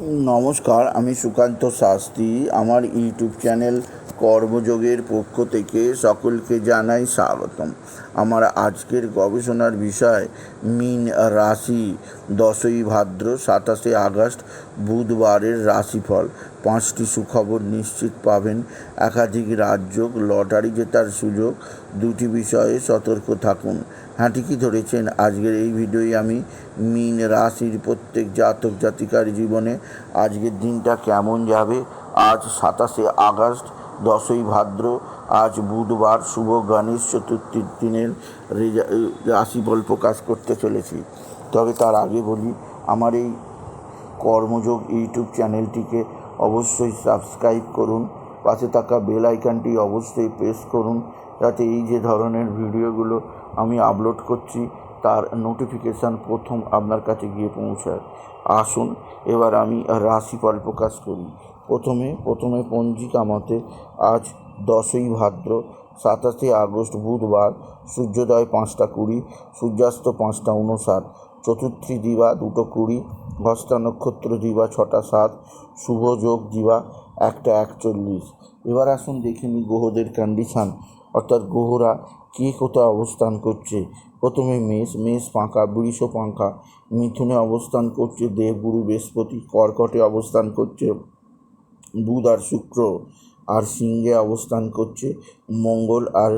নমস্কার, আমি সুকান্ত শাস্ত্রী। আমার ইউটিউব চ্যানেল কর্মযোগের পক্ষ থেকে সকলকে জানাই স্বাগতম। আমার আজকের গবেষণার বিষয় মিন রাশি দশই ভাদ্র সাতাশে আগস্ট বুধবারের রাশিফল। পাঁচটি সুখবর নিশ্চিত পাবেন। একাধিক রাজ্য লটারি জেতার সুযোগ, দুটি বিষয়ে সতর্ক থাকুন। হ্যাঁ ঠিকই ধরেছেন। আজকের এই ভিডিওয় আমি মিন রাশির প্রত্যেক জাতক জাতিকার জীবনে আজকের দিনটা কেমন যাবে? আজ সাতাশে আগস্ট, দশই ভাদ্র আজ বুধবার শুভ গণেশ চতুর্থীর দিনের রাশিফল প্রকাশ করতে চলেছি। তবে তার আগে বলি, আমার এই কর্মযোগ ইউটিউব চ্যানেলটিকে অবশ্যই সাবস্ক্রাইব করুন, পাশে থাকা বেল আইকনটি অবশ্যই প্রেস করুন, যাতে এই যে ধরনের ভিডিওগুলো আমি আপলোড করছি, তার নোটিফিকেশান প্রথম আপনার কাছে গিয়ে পৌঁছায়। আসুন, এবার আমি রাশিফল প্রকাশ করি। প্রথমে প্রথমে পঞ্জিকা মতে আজ দশই ভাদ্র, সাতাশে আগস্ট বুধবার, সূর্যোদয় পাঁচটা কুড়ি, সূর্যাস্ত পাঁচটা উনষাট চতুর্থী দিবা দুটো কুড়ি হস্তা নক্ষত্র দিবা ছটা সাত, শুভ যোগ দিবা একটা একচল্লিশ। এবার আসুন দেখে নিই গ্রহদের কন্ডিশান অর্থাৎ গ্রহরা কে কোথায় অবস্থান করছে? প্রথমে মেষ মেষ পাঁকা, বৃষ পাঁকা, মিথুনে অবস্থান করছে, দেবগুরু বৃহস্পতি, কর্কটে অবস্থান করছে, বুধ আর শুক্র। আর সিংহে অবস্থান করছে, মঙ্গল আর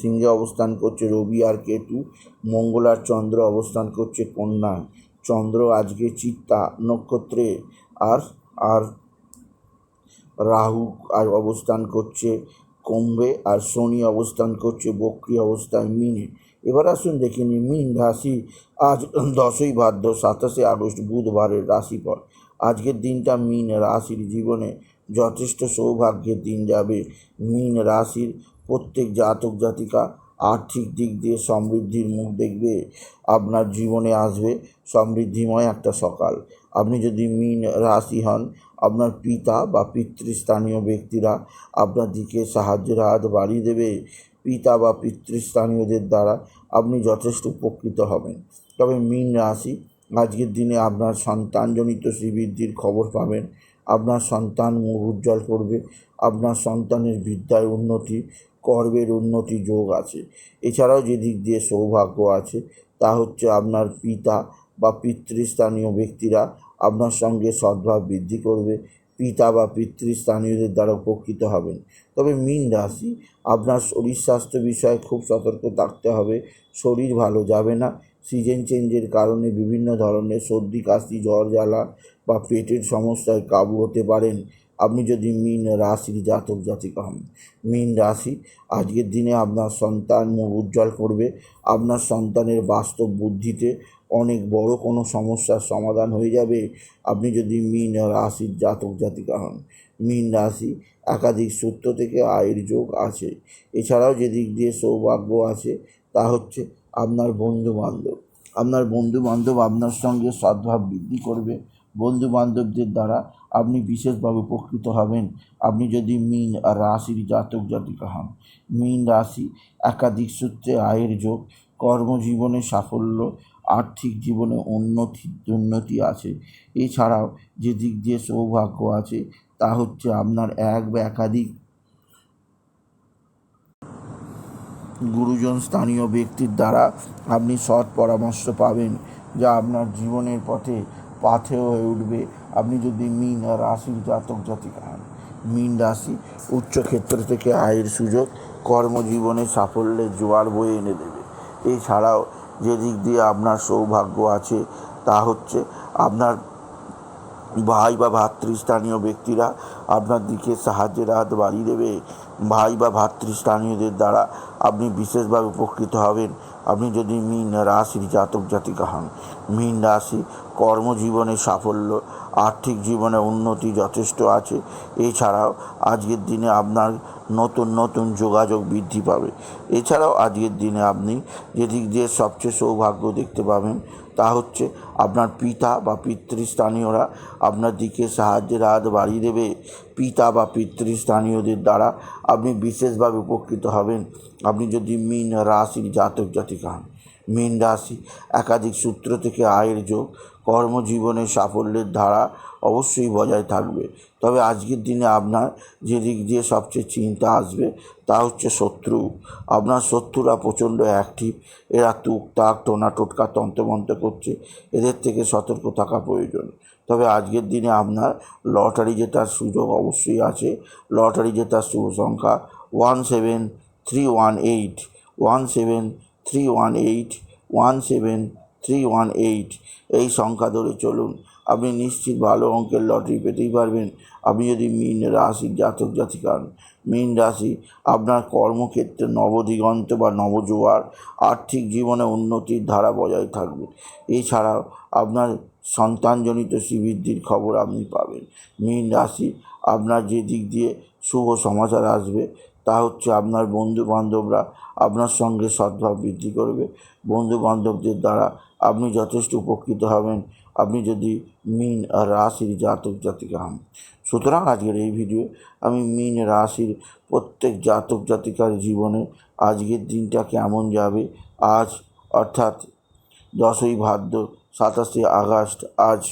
সিংহে অবস্থান করছে, রবি আর কেতু, মঙ্গল আর চন্দ্র অবস্থান করছে কন্যা চন্দ্র আজকে চিত্তা নক্ষত্রে আর আর রাহু আর অবস্থান করছে কুম্ভে আর শনি অবস্থান করছে বক্রি অবস্থায় মিনে। এবার আসুন দেখে নিই মিন রাশি, আজ দশই ভাদ্র, সাতাশে আগস্ট, বুধবারের রাশিফল। আজকের দিনটা মিন রাশির জীবনে যথেষ্ট সৌভাগ্যের দিন যাবে। মীন রাশির প্রত্যেক জাতক জাতিকা আর্থিক দিক দিয়ে সমৃদ্ধির মুখ দেখবে। আপনার জীবনে আসবে সমৃদ্ধিময় একটা সকাল। আপনি যদি মিন রাশি হন, আপনার পিতা বা পিতৃস্থানীয় ব্যক্তিরা আপনার দিকে সাহায্যের হাত বাড়িয়ে দেবে। পিতা বা পিতৃস্থানীয়দের দ্বারা আপনি যথেষ্ট উপকৃত হবেন। তবে মিন রাশি আজকের দিনে আপনার সন্তানজনিত শ্রীবৃদ্ধির খবর পাবেন। আপনার সন্তান মুখ উজ্জ্বল করবে, আপনার সন্তানের বিদ্যায় উন্নতি, কর্মের উন্নতি যোগ আছে। এছাড়াও যে দিক দিয়ে সৌভাগ্য আছে, তা হচ্ছে আপনার পিতা বা পিতৃস্থানীয় ব্যক্তিরা আপনার সঙ্গে সদ্ভাব বৃদ্ধি করবে, পিতা বা পিতৃস্থানীয়দের দ্বারা উপকৃত হবেন। তবে মিন রাশি, আপনার শরীর স্বাস্থ্য বিষয়ে খুব সতর্ক থাকতে হবে, শরীর ভালো যাবে না, সিজন চেঞ্জের কারণে বিভিন্ন ধরনের সর্দি, কাশি, জ্বর, জ্বালা বা পেটের সমস্যায় কাবু হতে পারেন। আপনি যদি মিন রাশির জাতক জাতিকা হন, মিন রাশি আজকের দিনে আপনার সন্তান মুখ উজ্জ্বল করবে। আপনার সন্তানের বাস্তব বুদ্ধিতে অনেক বড় কোনো সমস্যার সমাধান হয়ে যাবে। আপনি যদি মিন রাশির জাতক জাতিকা হন, মিন রাশি একাধিক সূত্র থেকে আয়ের যোগ আছে। এছাড়াও যে দিক দিয়ে সৌভাগ্য আছে, তা হচ্ছে আপনার বন্ধু বান্ধব আপনার বন্ধু বান্ধব আপনার সঙ্গে সদ্ভাব বৃদ্ধি করবে। বন্ধু বান্ধবদের দ্বারা আপনি বিশেষভাবে উপকৃত হবেন। আপনি যদি মিন রাশির জাতক জাতিকা হন, মিন রাশি একাধিক সূত্রে আয়ের যোগ, কর্মজীবনে সাফল্য, আর্থিক জীবনে উন্নতি উন্নতি আছে। এছাড়াও যে দিক দিয়ে সৌভাগ্য আছে, তা হচ্ছে আপনার এক বা একাধিক গুরুজন স্থানীয় ব্যক্তির দ্বারা আপনি সৎ পরামর্শ পাবেন, যা আপনার জীবনের পথে পাথেয় হয়ে উঠবে। আপনি যদি মিন রাশির জাতক জাতিকা হন, মিন রাশি উচ্চক্ষেত্র থেকে আয়ের সুযোগ, কর্মজীবনে সাফল্যের জোয়ার বয়ে এনে দেবে। এছাড়াও যে দিক দিয়ে আপনার সৌভাগ্য আছে, তা হচ্ছে আপনার ভাই বা ভাতৃস্থানীয় ব্যক্তিরা আপনার দিকে সাহায্যের হাত বাড়িয়ে দেবে। ভাই বা ভাতৃস্থানীয়দের দ্বারা আপনি বিশেষভাবে উপকৃত হবেন। আপনি যদি মিন রাশির জাতক জাতিকা হন, মিন রাশি কর্মজীবনে সাফল্য, আর্থিক জীবনে উন্নতি যথেষ্ট আছে। এছাড়াও আজকের দিনে আপনার নতুন নতুন যোগাযোগ বৃদ্ধি পাবে। এছাড়াও আজকের দিনে আপনি যে দিক দিয়ে সবচেয়ে সৌভাগ্য দেখতে পাবেন, তা হচ্ছে আপনার পিতা বা পিতৃস্থানীয়রা আপনার দিকে সাহায্যের হাত বাড়িয়ে দেবে। পিতা বা পিতৃস্থানীয়দের দ্বারা আপনি বিশেষভাবে উপকৃত হবেন। আপনি যদি মিন রাশির জাতক জাতিকা হন, মীন রাশি একাধিক সূত্র থেকে আয়ের যোগ কর্মজীবনে সাফল্যের ধারা অবশ্যই বজায় থাকবে। তবে আজকের দিনে আপনার যে দিক দিয়ে সবচেয়ে চিন্তা আসবে তা হচ্ছে শত্রু। আপনার শত্রুরা প্রচণ্ড অ্যাক্টিভ এরা তুক তাক, টোনা টোটকা, তন্ত্রমন্ত্র করছে, এদের থেকে সতর্ক থাকা প্রয়োজন। তবে আজকের দিনে আপনার লটারি জেতার সুযোগ অবশ্যই আছে। লটারি জেতার শুভ সংখ্যা one seven three one eight one seven three one eight one seven three one eight, এই সংখ্যা ধরে চলুন। আপনি নিশ্চিত ভালো অঙ্কের লটারি পেতেই পারবেন। আপনি যদি মিন রাশির জাতক জাতিকা হন মিন রাশি আপনার কর্মক্ষেত্রে নবদিগন্ত বা নবজোয়ার আর্থিক জীবনে উন্নতির ধারা বজায় থাকবে। এছাড়াও আপনার সন্তানজনিত শ্রীবৃদ্ধির খবর আপনি পাবেন। মীন রাশি আপনার যে দিক দিয়ে শুভ সমাচার আসবে, তা হচ্ছে আপনার বন্ধু বান্ধবরা আপনার সঙ্গে সদ্ভাব বৃদ্ধি করবে। বন্ধু বান্ধবদের দ্বারা আপনি যথেষ্ট উপকৃত হবেন। আপনি যদি মিন রাশির জাতক জাতিকা হন। সুতরাং আজকের এই ভিডিও আমি মিন রাশির প্রত্যেক জাতক জাতিকার জীবনে আজকের দিনটা কেমন যাবে, আজ অর্থাৎ দশই ভাদ্র সাতাশে আগস্ট, আজ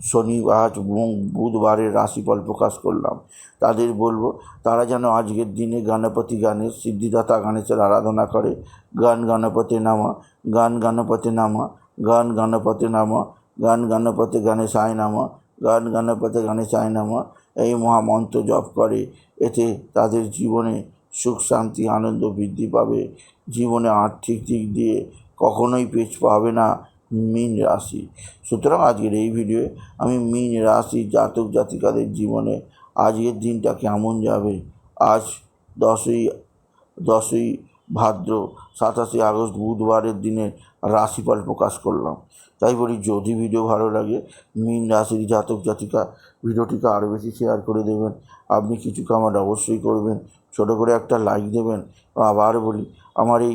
শনি আজ এবং বুধবারের রাশিফল প্রকাশ করলাম। তাদের বলব, তারা যেন আজকের দিনে গণপতি গানের সিদ্ধিদাতা গণেশের আরাধনা করে। গান গণপতি নামা, গান গণপতি নামা, গান গণপতি নামা, গান গণপতি গণেশায় নামা, গান গণপতি গণেশায় নামা, এই মহামন্ত্র জপ করে। এতে তাদের জীবনে সুখ, শান্তি, আনন্দ বৃদ্ধি পাবে। জীবনে আর্থিক দিক দিয়ে কখনোই পেছ পাবে না। মীন রাশি। সুতরাং আজকের এই ভিডিওয়ে আমি মীন রাশি, জাতক, জাতিকাদের জীবনে আজকের দিনটা কেমন যাবে? আজ দশই দশই ভাদ্র, সাতাশে আগস্ট বুধবারের দিনে রাশিফল প্রকাশ করলাম। তাই বলি, যদি ভিডিও ভালো লাগে, মীন রাশির জাতক, জাতিকা ভিডিওটিকে আরও বেশি শেয়ার করে দেবেন। আপনি কিছু কামাট অবশ্যই করবেন। ছোটো করে একটা লাইক দেবেন। আবার বলি, আমার এই